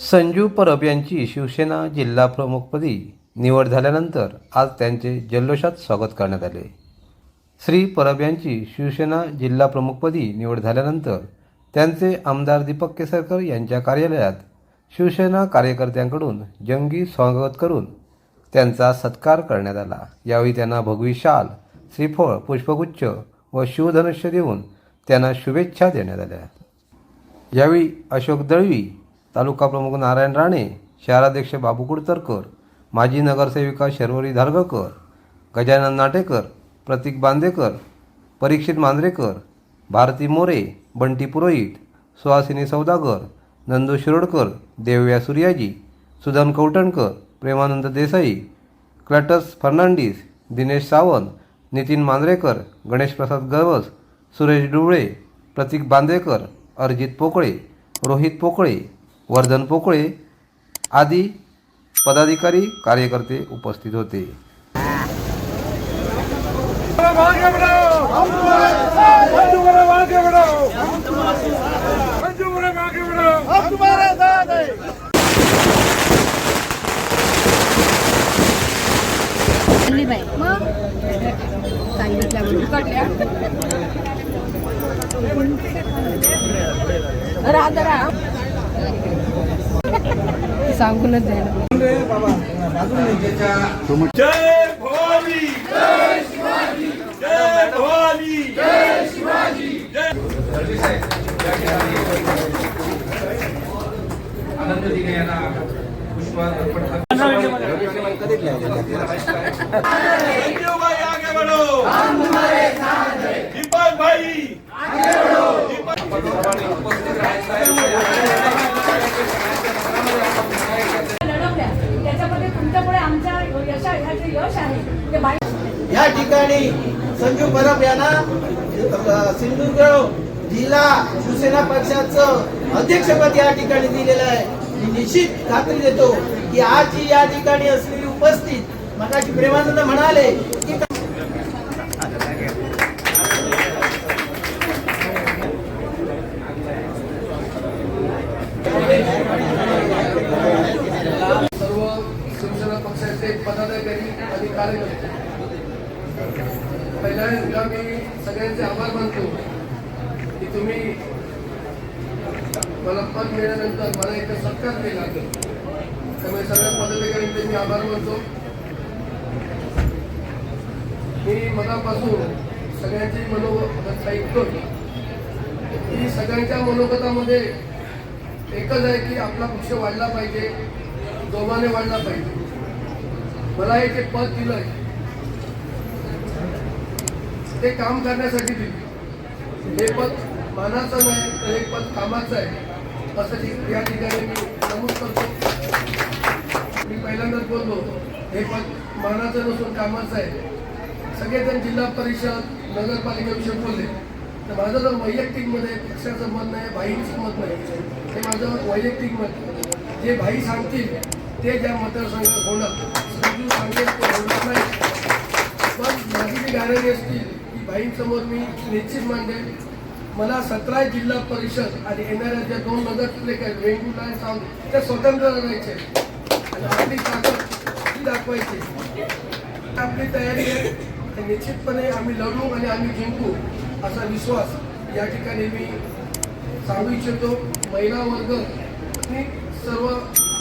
संजू परब यांची शिवसेना जिल्हा प्रमुखपदी निवड झाल्यानंतर आज त्यांचे जल्लोषात स्वागत करण्यात आले. श्री परब यांची शिवसेना जिल्हा प्रमुखपदी निवड झाल्यानंतर त्यांचे आमदार दीपक केसरकर यांच्या कार्यालयात शिवसेना कार्यकर्त्यांकडून जंगी स्वागत करून त्यांचा सत्कार करण्यात आला. यावेळी त्यांना भगवी शाल श्रीफळ पुष्पगुच्छ व शिवधनुष्य देऊन त्यांना शुभेच्छा देण्यात आल्या. यावेळी अशोक दळवी तालुका प्रमुख नारायण राणे शहराध्यक्ष बाबू कुडतरकर माजी नगरसेविका शर्वरी धारगळकर गजानन नाटेकर प्रतीक बांदेकर परीक्षित मांजरेकर भारती मोरे बंटी पुरोहित सुहासिनी सौदागर नंदू शिरोडकर देवया सूर्याजी सुदान कौटणकर प्रेमानंद देसाई क्लॅटस फर्नांडिस दिनेश सावंत नितीन मांजरेकर गणेश प्रसाद गवस सुरेश डुबळे प्रतीक बांदेकर अरिजित पोकळे रोहित पोकळे वर्धन पोकळे आदी पदाधिकारी कार्यकर्ते उपस्थित होते. राधा राम. सांगूनच द्यायला जय भवानी जय शिवाजी जय भवानी जय शिवाजी जय संजीव भाई आगे बढ़ो हम तुम्हारे साथ हैं दीपक भाई लढवल्या त्याच्यामध्ये तुमच्यामुळे आमच्या यशा ह्याचे यश आहे ते बाई या ठिकाणी संजू परब यांना सिंधुदुर्ग जिल्हा शिवसेना पक्षाचं अध्यक्षपद या ठिकाणी दिलेलं आहे. मी निश्चित खात्री देतो की आज जी या ठिकाणी असलेली उपस्थित मगाशी प्रेमानंद म्हणाले की सर्व शिवसेना पक्षाचे पदाधिकारी कार्यकर्ते पहिल्यांदा मी सगळ्यांचे आभार मानतो. की तुम्ही मला पद मिळाल्यानंतर मला एक सत्कार केला त्यामुळे सगळ्या पदाधिकाऱ्यांचे मी आभार मानतो. मी मनापासून सगळ्यांची मनोगत ऐकतो की सगळ्यांच्या मनोगतामध्ये म्हणजे एकच आहे की आपला पक्ष वाढला पाहिजे. जोमाने वाढला पाहिजे. मला एक एक पद दिलंय. ते काम करण्यासाठी दिले हे पद मानाचं नाही तर हे पद कामाचं आहे. असं या ठिकाणी मी नमूद करतो. मी पहिल्यांदाच बोललो हे पद मानाचं नसून कामाचं आहे. सगळेजण जिल्हा परिषद नगरपालिकेविषयी बोलले. तर माझं जर वैयक्तिकमध्ये पक्षाचं मत नाही भाईचं मत नाही हे माझं वैयक्तिक मत जे भाई सांगतील ते ज्या मतदारसंघात होणार संजू सांगेल ते होणार नाही. पण माझी जी गॅरंटी असतील की बाईंसमोर मी निश्चित मांडेल मला सतरा जिल्हा परिषद आणि येणाऱ्या ज्या दोन नगर आहेत वेंगुर्ला आणि सावंत त्या स्वतंत्र लढायचे आणि आपली ताकद दाखवायची आपली तयारी आहे. आणि निश्चितपणे आम्ही लढू आणि आम्ही जिंकू असा विश्वास या ठिकाणी मी सांगू इच्छितो. महिला वर्ग आणि सर्व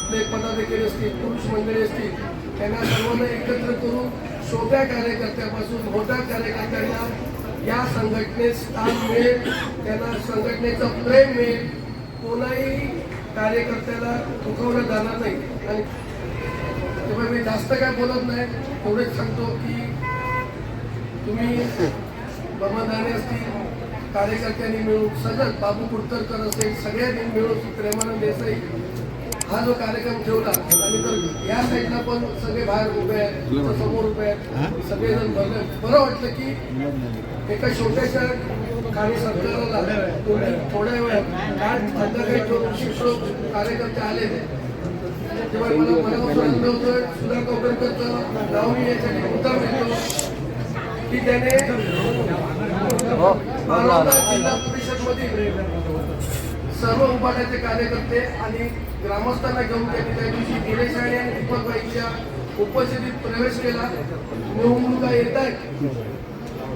आपले पदाधिकारी असतील पुरुष मंडळी असतील त्यांना सर्वांना एकत्र करून छोट्या कार्यकर्त्यापासून मोठ्या कार्यकर्त्यांना या संघटनेत स्थान मिळेल त्यांना संघटनेचं प्रेम मिळेल. कोणाही कार्यकर्त्याला दुखवलं जाणार नाही. आणि तेव्हा मी जास्त काय बोलत नाही एवढेच सांगतो की तुम्ही बमदाने असतील कार्यकर्त्यांनी मिळून सगळं बाबू कुडतरकर असेल सगळ्यांनी मिळून प्रेमानंद देसाई हा जो कार्यक्रम ठेवला आणि तर या साईडला पण सगळे बाहेर उभे आहेत समोर उभे आहेत. सगळेजण भरले बरं वाटलं की एका छोट्याशा काही सरकारला तुम्ही थोड्या वेळात काल संध्याकाळी ठेवून शिक्षक कार्यकर्ते आले तेव्हा मला मनापासून आनंद होतोय. सुधा कौटणकरचं नाव मी यासाठी मुद्दाम घेतो की त्याने मानवता जिल्हा परिषद मधील सर्व उभाट्याचे कार्यकर्ते आणि ग्रामस्थांना घेऊन त्यांनी त्या दिवशी निलेश राणे आणि दीपकबाईंच्या उपस्थितीत प्रवेश केला. निवडणुका येत आहेत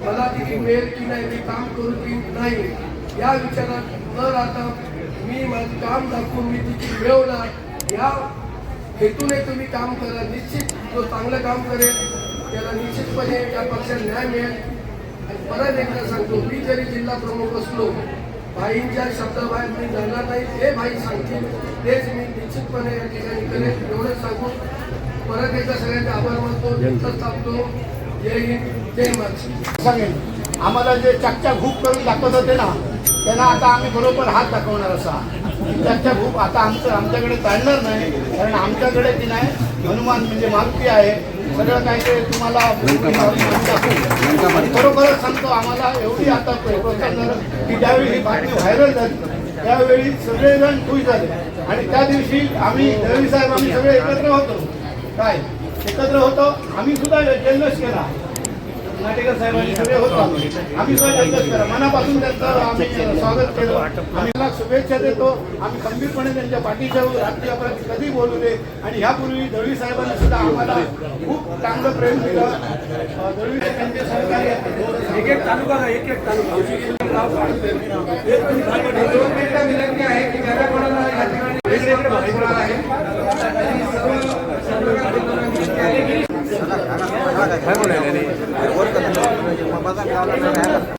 मला तिथे मिळेल की नाही मी काम करू की नाही. या विचारात न राहता मी माझं काम दाखवून मी तिथे मिळवणार या हेतूने तुम्ही काम करा. निश्चित जो चांगलं काम करेल त्याला निश्चितपणे या पक्षाला न्याय मिळेल. आणि परत एकदा सांगतो मी जरी जिल्हा प्रमुख असलो भाईंच्या शब्दाबाहेर मी जाणार नाही हे भाई सांगतील तेच मी निश्चितपणे या ठिकाणी करेन. एवढंच सांगून परत एकदा सगळ्यांचे आभार मानतो इथंच थांबतो जय हिंद जय महाराष्ट्र. सांगेन. आम्हाला जे चकचा भूक करून दाखवत होते ना त्यांना आता आम्ही बरोबर हात दाखवणार असा. चकच्या भूक आता आमचं आमच्याकडे चालणार नाही कारण आमच्याकडे ती नाही. हनुमान म्हणजे मारुती आहे. सगळं काही ते तुम्हाला बरोबरच सांगतो आम्हाला एवढी आता प्रोत्साहन झालं की ज्यावेळी ही बातमी व्हायरल झाली त्यावेळी सगळेजण खुश झाले. आणि त्या दिवशी आम्ही दळवी साहेब आम्ही सगळे एकत्र होतो. काय? एकत्र होतो आम्ही सुद्धा जल्लोष केला. नाटेकर साहेबांनी सगळे होत आम्ही आम्ही मनापासून त्यांचं आम्ही स्वागत केलं. आम्ही शुभेच्छा देतो. आम्ही खंबीरपणे त्यांच्या पाठीच्या राष्ट्रीयपर्यंत कधी बोलू दे आणि ह्यापूर्वी दळवी साहेबांनी सुद्धा आम्हाला खूप चांगलं प्रेम दिलं. अं, दळवीचे त्यांचे सहकार्य एक एक तालुका. एक एक तालुका.